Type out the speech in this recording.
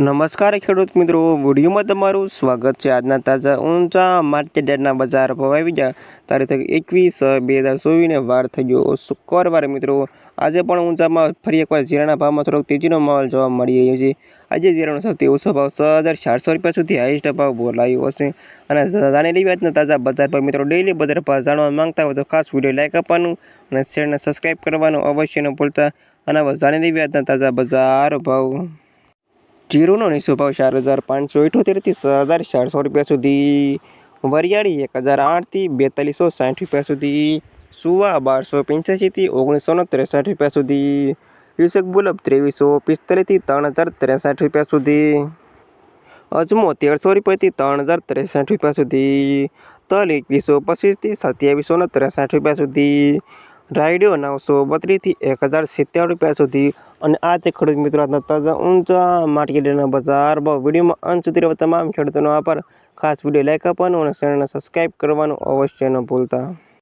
નમસ્કાર ખેડૂત મિત્રો, વિડીયોમાં તમારું સ્વાગત છે આજના તાજા ઊંચા માર્કેટ ડેટના બજાર ભાવ આવી ગયા. તારીખ એકવીસ બે હજાર ચોવીસને વાર થઈ ગયો. શુક્રવારે મિત્રો, આજે પણ ઊંચામાં ફરી એકવાર જીરાના ભાવમાં થોડોક તેજીનો માહોલ જોવા મળી રહ્યો છે. આજે જીરાનો સૌથી ઓછો ભાવ છ હજાર ચારસો રૂપિયા સુધી હાઈસ્ટ ભાવ બોલાયો હશે. અને જાણી લેવી આજના તાજા બજાર ભાવ મિત્રો ડેલી બજાર ભાવ જાણવા માંગતા હોય તો ખાસ વીડિયો લાઈક આપવાનું અને શેરને સબસ્ક્રાઈબ કરવાનું અવશ્ય ન ભૂલતા. અને જાણી લેવી આજના તાજા બજાર ભાવ. જીરુનો નીચો ભાવ ચાર હજાર પાંચસો ઇઠોતેરથી હજાર ચારસો રૂપિયા સુધી. વરિયાળી એક હજાર આઠથી બેતાલીસો સાઠ રૂપિયા સુધી. સુવા બારસો પંચ્યાસીથી ઓગણીસો ને ત્રેસઠ રૂપિયા સુધી. યુસેક ગુલાબ ત્રેવીસો પિસ્તાલીસથી ત્રણ હજાર ત્રેસઠ રૂપિયા સુધી. અજમો તેરસો રૂપિયાથી ત્રણ હજાર ત્રેસઠ રૂપિયા સુધી. તલ એકવીસો પચીસથી સત્યાવીસો ને ત્રેસઠ રૂપિયા સુધી. રાયડો નવસો બત્રીસથી એક હજાર સિત્તેર રૂપિયા સુધી. અને આ તે ખેડૂત મિત્રો આજના તાજા ઊંચા માર્કેટના બજાર ભાવ. વિડીયોમાં અંત સુધી રહેવા તમામ ખેડૂતોનો આભાર. ખાસ વીડિયો લાઇક આપવાનું અને ચેનલને સબસ્ક્રાઈબ કરવાનું અવશ્ય ન ભૂલતા.